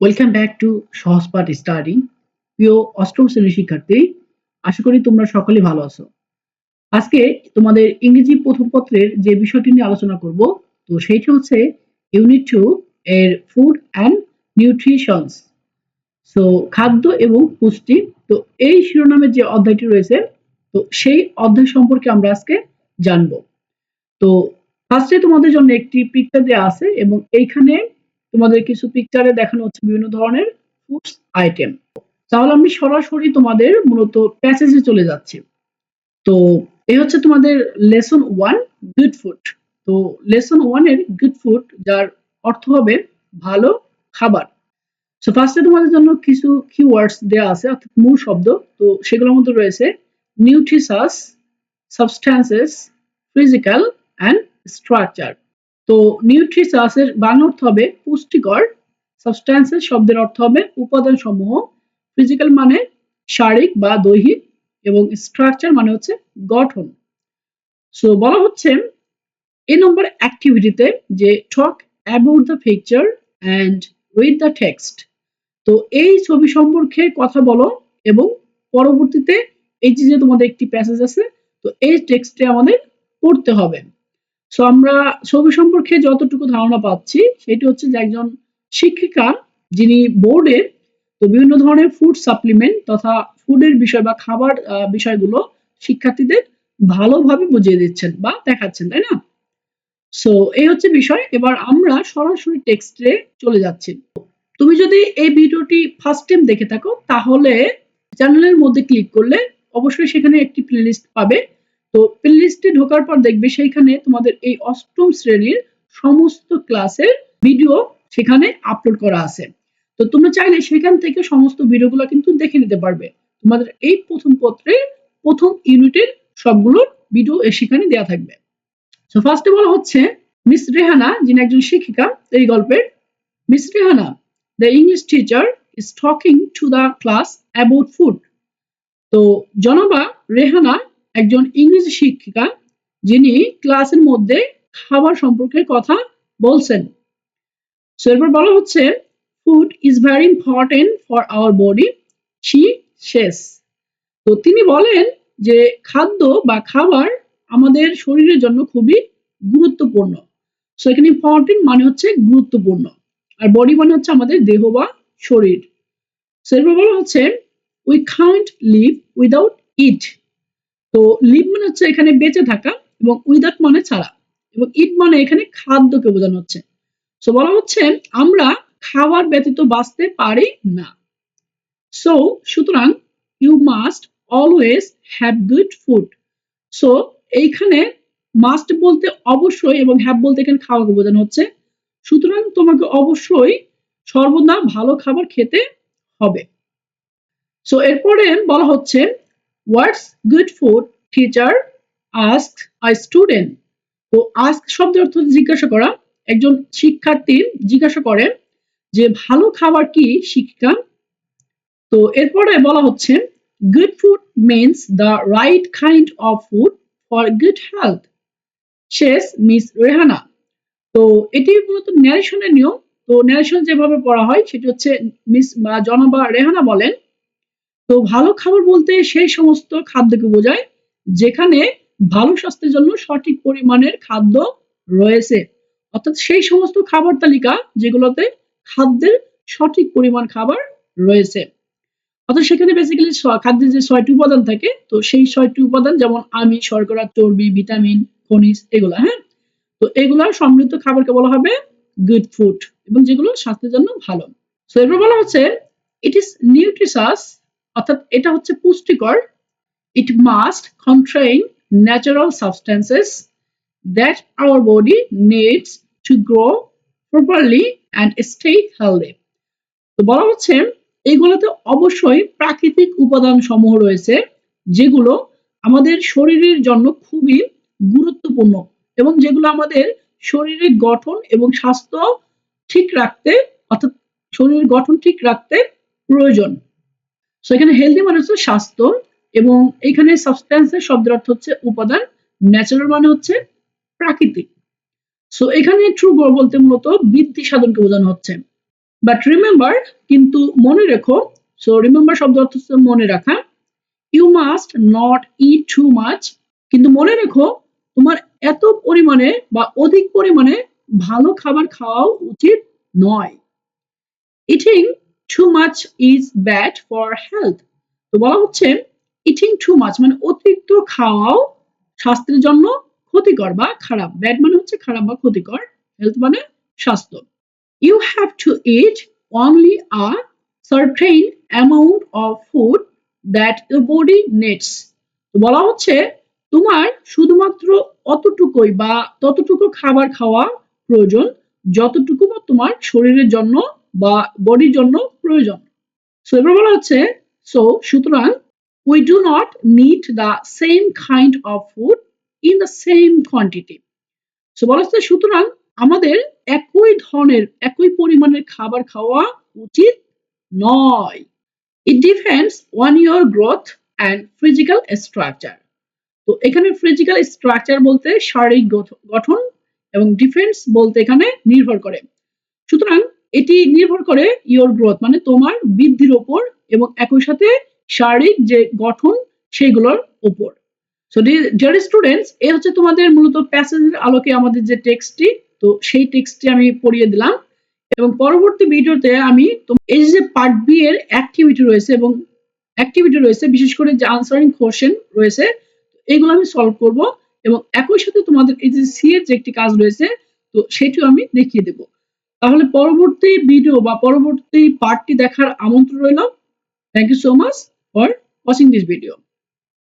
Welcome back to Sahajpath study প্রিয় অষ্টম শ্রেণির শিক্ষার্থী, আশা করি তোমরা সকলে ভালো আছো। আজকে তোমাদের ইংরেজি প্রথম পত্রের যে বিষয়টি নিয়ে আলোচনা করব, তো সেইটি হচ্ছে ইউনিট টু এর ফুড অ্যান্ড নিউট্রিশনস সো খাদ্য এবং পুষ্টি, তো এই শিরোনামের যে অধ্যায়টি রয়েছে, তো সেই অধ্যায় সম্পর্কে আমরা আজকে জানব। তো ফার্স্টে তোমাদের জন্য একটি পিকচার দেওয়া আছে এবং এইখানে তোমাদের কিছু পিকচারে দেখানো হচ্ছে বিভিন্ন ধরনের ফুডস আইটেম তাহলে আমি সরাসরি তোমাদের মূলত প্যাসেজে চলে যাচ্ছি। তো এই হচ্ছে তোমাদের লেসন ওয়ান গুড ফুড তো লেসন ওয়ানের গুড ফুড যার অর্থ হবে ভালো খাবার। সো ফার্স্টে তোমাদের জন্য কিছু কিওয়ার্ডস দেওয়া আছে, অর্থাৎ মূল শব্দ। তো সেগুলোর মধ্যে রয়েছে nutritious substances physical and structure তো নিউট্রিশাসের বাংলা অর্থ হবে পুষ্টিকর সাবস্ট্যান্সের শব্দের অর্থ হবে উপাদান সমূহ ফিজিক্যাল মানে শারীরিক বা দৈহিক এবং স্ট্রাকচার মানে হচ্ছে গঠন। সো বলা হচ্ছে এই নম্বর অ্যাক্টিভিটিতে যে talk about the picture and with the text তো এই ছবি সম্পর্কে কথা বলো এবং পরবর্তীতে এই যে তোমাদের একটি প্যাসেজ আছে, তো এই টেক্সটে আমাদের পড়তে হবে। সো আমরা ছবি সম্পর্কে যতটুকু ধারণা পাচ্ছি, সেটি হচ্ছে যে একজন শিক্ষিকা যিনি বোর্ডের তো বিভিন্ন ধরনের ফুড সাপ্লিমেন্ট তথা ফুডের বিষয় বা খাবার বিষয়গুলো শিক্ষার্থীদের ভালোভাবে বুঝিয়ে দিচ্ছেন বা দেখাচ্ছেন, তাই না? সো এই হচ্ছে বিষয়। এবার আমরা সরাসরি টেক্সটে চলে যাচ্ছি। তুমি যদি এই ভিডিওটি ফার্স্ট টাইম দেখে থাকো, তাহলে চ্যানেলের মধ্যে ক্লিক করলে অবশ্যই সেখানে একটি প্লেলিস্ট পাবে। তো প্লেলিস্টে ঢোকার পর দেখবে সেইখানে তোমাদের এই অষ্টম শ্রেণির সমস্ত ক্লাসের ভিডিও সেখানে আপলোড করা আছে। তো তোমরা চাইলে সেখান থেকে সমস্ত ভিডিওগুলো কিন্তু দেখে নিতে পারবে। তোমাদের এই প্রথম পত্রে, প্রথম ইউনিটের সবগুলোর ভিডিও সেখানে দেওয়া থাকবে। তো ফার্স্টে বলা হচ্ছে মিস রেহানা যিনি একজন শিক্ষিকা, এই গল্পের Miss Rehana the English teacher is talking to the class about food তো জনবা রেহানা একজন ইংরেজি শিক্ষিকা যিনি ক্লাসের মধ্যে খাবার সম্পর্কে কথা বলছেন। সো এরপর বলা হচ্ছে food is very important for our body she শেষ তো তিনি বলেন যে, খাদ্য বা খাবার আমাদের শরীরের জন্য খুবই গুরুত্বপূর্ণ। সো এখানে ইম্পর্টেন্ট মানে হচ্ছে গুরুত্বপূর্ণ। আর বডি মানে হচ্ছে আমাদের দেহ বা শরীর। সো এরপর বলা হচ্ছে we can't live without it তো লিভ মানে হচ্ছে এখানে বেঁচে থাকা এবং উইদাউট মানে ছাড়া এবং ইট মানে এখানে খাদ্যকে বোঝানো হচ্ছে। সো বলা হচ্ছে আমরা খাবার ব্যতীত বাঁচতে পারি না। সো সুতরাং you must always have good food so এইখানে মাস্ট বলতে অবশ্যই এবং হ্যাভ বলতে এখানে খাওয়াকে বোঝানো হচ্ছে। সুতরাং তোমাকে অবশ্যই সর্বদা ভালো খাবার খেতে হবে। সো এরপরে বলা হচ্ছে what's good food teacher ask I student তো আস্ক শব্দের অর্থ জিজ্ঞাসা করা। একজন শিক্ষার্থী জিজ্ঞাসা করে যে, ভালো খাবার কি শিক্ষিকা? তো এরপরে বলা হচ্ছে good food means the right kind of food for good health শেষ মিস রেহানা তো এটি মূলত ন্যারেশনের নিয়ম। তো ন্যারেশন যেভাবে পড়া হয়, সেটি হচ্ছে মিস বা জনবা রেহানা বলেন তো ভালো খাবার বলতে সেই সমস্ত খাদ্যকে বোঝায় যেখানে ভালো স্বাস্থ্যের জন্য সঠিক পরিমাণের খাদ্য রয়েছে। অর্থাৎ সেই সমস্ত খাবার তালিকা যেগুলোতে খাদ্যের সঠিক পরিমাণ খাবার রয়েছে। অর্থাৎ সেখানে বেসিক্যালি খাদ্যের যে ছয়টি উপাদান থাকে, তো সেই ছয়টি উপাদান যেমন আমিষ, শর্করা, চর্বি ভিটামিন খনিজ এগুলো হ্যাঁ? তো এগুলোর সমৃদ্ধ খাবারকে বলা হবে গুড ফুড এবং যেগুলো স্বাস্থ্যের জন্য ভালো। তো এরপর বলা হচ্ছে ইট ইস নিউট্রিশাস অর্থাৎ এটা হচ্ছে পুষ্টিকর। It must contain natural substances that our body needs to grow properly and stay healthy তো বলা হচ্ছে এইগুলোতে অবশ্যই প্রাকৃতিক উপাদান সমূহ রয়েছে, যেগুলো আমাদের শরীরের জন্য খুবই গুরুত্বপূর্ণ এবং যেগুলো আমাদের শরীরের গঠন এবং স্বাস্থ্য ঠিক রাখতে অর্থাৎ শরীরের গঠন ঠিক রাখতে প্রয়োজন। সো এখানে হেলদি মানে হচ্ছে স্বাস্থ্য এবং এখানে সাবস্ট্যান্সের শব্দের অর্থ হচ্ছে উপাদান ন্যাচারাল মানে হচ্ছে প্রাকৃতিক। সো এখানে ট্রু গ্রো বলতে মূলত বৃদ্ধি সাধনকে বোঝানো হচ্ছে। বাট রিমেম্বার কিন্তু মনে রেখো সো রিমেম্বার শব্দ অর্থ হচ্ছে মনে রাখা। You must not eat too much কিন্তু মনে রেখো, তোমার এত পরিমাণে বা অধিক পরিমাণে ভালো খাবার খাওয়া উচিত নয়। Eating too much is bad for health তো বলা হচ্ছে ইটিং টু মাচ মানে অতিরিক্ত খাওয়াও স্বাস্থ্যের জন্য ক্ষতিকর বা খারাপ। ব্যাড মানে হচ্ছে খারাপ বা ক্ষতিকর। হেলথ মানে স্বাস্থ্য। You have to eat only a certain amount of food that your body needs বলা হচ্ছে, তোমার শুধুমাত্র অতটুকুই বা ততটুকু খাবার খাওয়া প্রয়োজন, যতটুকু বা তোমার শরীরের জন্য বা বডির জন্য প্রয়োজন। সো এবার বলা হচ্ছে সো সুতরাং we do not need the same kind of food in the same quantity so বলা হচ্ছে, সুতরাং, আমাদের একই ধরনের, একই পরিমাণের খাবার খাওয়া উচিত নয়। It depends on your growth and physical structure তো এখানে ফিজিক্যাল স্ট্রাকচার বলতে শারীরিক গঠন এবং ডিফেন্স বলতে এখানে নির্ভর করে। সুতরাং এটি নির্ভর করে ইয়োর গ্রোথ মানে তোমার বৃদ্ধির ওপর এবং একই সাথে শারীরিক যে গঠন সেগুলোর উপর সো ডিয়ার স্টুডেন্টস এ হচ্ছে তোমাদের মূলত প্যাসেজের আলোকে আমাদের যে টেক্সটটি তো সেই টেক্সটটি আমি পড়িয়ে দিলাম এবং পরবর্তী ভিডিওতে আমি এই যে পার্ট বি এর অ্যাক্টিভিটি রয়েছে এবং অ্যাক্টিভিটি রয়েছে, বিশেষ করে যে আনসারিং কোশ্চেন রয়েছে, এগুলো আমি সলভ করব এবং একই সাথে তোমাদের এই যে সি এর যে একটি কাজ রয়েছে, তো সেটিও আমি দেখিয়ে দেব। তাহলে পরবর্তী ভিডিও বা পরবর্তী পার্টটি দেখার আমন্ত্রণ রইল। Thank you so much for watching this video